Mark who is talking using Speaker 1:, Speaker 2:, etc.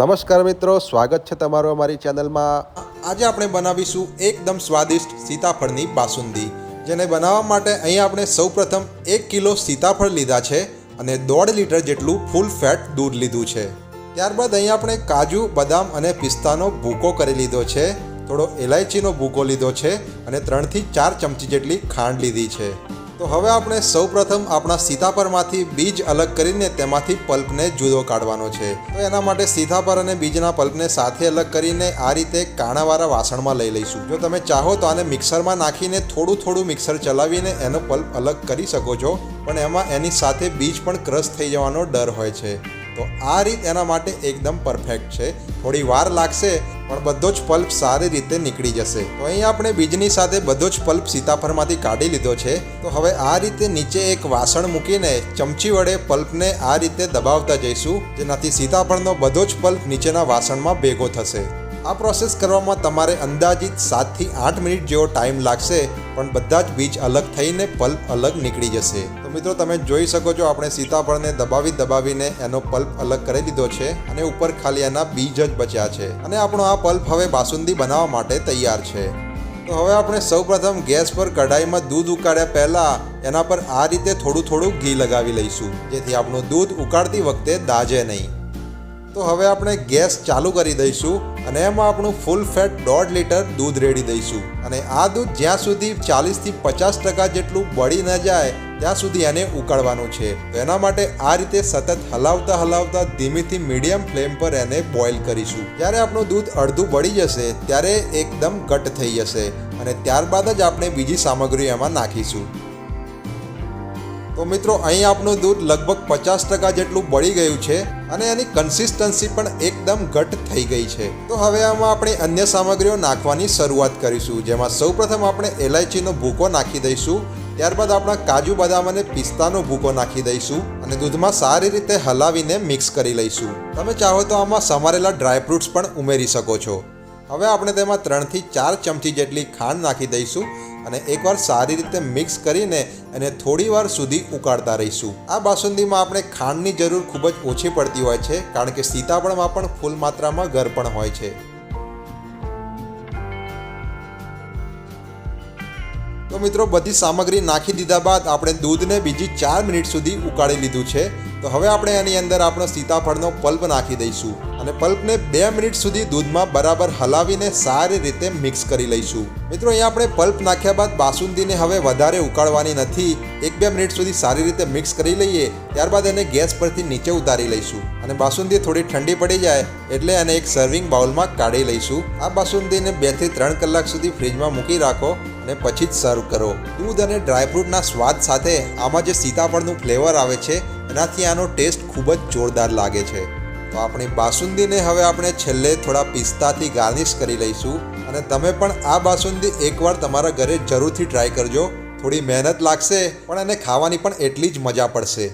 Speaker 1: નમસ્કાર મિત્રો, સ્વાગત છે તમારું અમારી ચેનલમાં. આજે આપણે બનાવીશું એકદમ સ્વાદિષ્ટ સીતાફળની બાસુંદી, જેને બનાવવા માટે અહીં આપણે સૌપ્રથમ એક કિલો સીતાફળ લીધા છે અને દોઢ લીટર જેટલું ફૂલ ફેટ દૂધ લીધું છે. ત્યારબાદ અહીં આપણે કાજુ, બદામ અને પિસ્તાનો ભૂકો કરી લીધો છે. થોડો એલાયચીનો ભૂકો લીધો છે અને ત્રણથી ચાર ચમચી જેટલી ખાંડ લીધી છે. તો હવે આપણે સૌપ્રથમ આપણા સીતાપરમાંથી બીજ અલગ કરીને તેમાંથી પલ્પને જુદો કાઢવાનો છે. તો એના માટે સીતાપર અને બીજના પલ્પને સાથે અલગ કરીને આ રીતે કાણાવાળા વાસણમાં લઈ લઈશું. જો તમે ચાહો તો આને મિક્સરમાં નાખીને થોડું થોડું મિક્સર ચલાવીને એનો પલ્પ અલગ કરી શકો છો. પણ એમાં એની સાથે બીજ પણ ક્રશ થઈ જવાનો ડર હોય છે. તો આ રીત એના માટે એકદમ પરફેક્ટ છે. થોડી વાર લાગશે પણ બધો જ પલ્પ સારી રીતે નીકળી જશે. તો અહીં આપણે બીજની સાથે બધો જ પલ્પ સીતાફળમાંથી કાઢી લીધો છે. તો હવે આ રીતે નીચે એક વાસણ મૂકીને ચમચી વડે પલ્પને આ રીતે દબાવતા જઈશું, જેનાથી સીતાફળનો બધો જ પલ્પ નીચેના વાસણમાં ભેગો થશે. આ પ્રોસેસ કરવામાં તમારે અંદાજિત સાતથી આઠ મિનિટ જેવો ટાઈમ લાગશે, પણ બધા જ બીજ અલગ થઈને પલ્પ અલગ નીકળી જશે. તો મિત્રો, તમે જોઈ શકો છો, આપણે સીતાફળને દબાવી દબાવીને એનો પલ્પ અલગ કરી લીધો છે અને ઉપર ખાલી એના બીજ જ બચ્યા છે. અને આપણો આ પલ્પ હવે બાસુંદી બનાવવા માટે તૈયાર છે. તો હવે આપણે સૌપ્રથમ ગેસ પર કઢાઈમાં દૂધ ઉકાળ્યા પહેલાં એના પર આ રીતે થોડું થોડું ઘી લગાવી લઈશું, જેથી આપણું દૂધ ઉકાળતી વખતે દાજે નહીં. તો હવે આપણે ગેસ ચાલુ કરી દઈશું અને એમાં આપણું ફૂલ ફેટ દોઢ લીટર દૂધ રેડી દઈશું. અને આ દૂધ જ્યાં સુધી ચાલીસથી પચાસ ટકા જેટલું બળી ન જાય, ત્યાં સુધી એને ઉકાળવાનું છે. તો એના માટે આ રીતે સતત હલાવતા હલાવતા ધીમેથી મીડિયમ ફ્લેમ પર એને બોઇલ કરીશું. જ્યારે આપણું દૂધ અડધું બળી જશે, ત્યારે એકદમ ઘટ થઈ જશે. અને ત્યારબાદ જ આપણે બીજી સામગ્રી એમાં નાખીશું. તો મિત્રો, અહીં આપણું દૂધ લગભગ પચાસ ટકા જેટલું બળી ગયું છે અને એની કન્સિસ્ટન્સી પણ એકદમ ઘટ થઈ ગઈ છે. તો હવે આમાં આપણે અન્ય સામગ્રીઓ નાખવાની શરૂઆત કરીશું, જેમાં સૌપ્રથમ આપણે એલાયચીનો ભૂકો નાખી દઈશું, ત્યારબાદ આપણા કાજુ બદામ અને પિસ્તાનો ભૂકો નાખી દઈશું અને દૂધમાં સારી રીતે હલાવીને મિક્સ કરી લઈશું. તમે ચાહો તો આમાં સમારેલા ડ્રાયફ્રૂટ્સ પણ ઉમેરી શકો છો. હવે આપણે તેમાં ત્રણથી ચાર ચમચી જેટલી ખાંડ નાખી દઈશું અને એકવાર સારી રીતે મિક્સ કરીને એને થોડીવાર સુધી ઉકાળતા રહીશું. આ બાસુંદીમાં આપણે ખાંડની જરૂર ખૂબ જ ઓછી પડતી હોય છે, કારણ કે સીતાફળમાં પણ ફૂલ માત્રામાં ગર પણ હોય છે. તો મિત્રો, બધી સામગ્રી નાખી દીધા બાદ આપણે દૂધને બીજી ચાર મિનિટ સુધી ઉકાળી લીધું છે. તો હવે આપણે એની અંદર આપણો સીતાફળનો પલ્પ નાખી દઈશું અને પલ્પને બે મિનિટ સુધી દૂધમાં બરાબર હલાવીને સારી રીતે મિક્સ કરી લઈશું. મિત્રો, અહીંયા આપણે પલ્પ નાખ્યા બાદ બાસુંદીને હવે વધારે ઉકાળવાની નથી. એક બે મિનિટ સુધી સારી રીતે મિક્સ કરી લઈએ, ત્યારબાદ એને ગેસ પરથી નીચે ઉતારી લઈશું અને બાસુંદી થોડી ઠંડી પડી જાય એટલે એને એક સર્વિંગ બાઉલમાં કાઢી લઈશું. આ બાસુંદીને બેથી ત્રણ કલાક સુધી ફ્રીજમાં મૂકી રાખો અને પછી જ સર્વ કરો. દૂધ અને ડ્રાયફ્રૂટના સ્વાદ સાથે આમાં જે સીતાફળનું ફ્લેવર આવે છે, એનાથી આનો ટેસ્ટ ખૂબ જ જોરદાર લાગે છે. તો આપણી બાસુંદીને હવે આપણે છેલ્લે થોડા પિસ્તાથી ગાર્નિશ કરી લઈશું અને તમે પણ આ બાસુંદી એકવાર તમારા ઘરે જરૂરથી ટ્રાય કરજો. થોડી મહેનત લાગશે, પણ એને ખાવાની પણ એટલી જ મજા પડશે.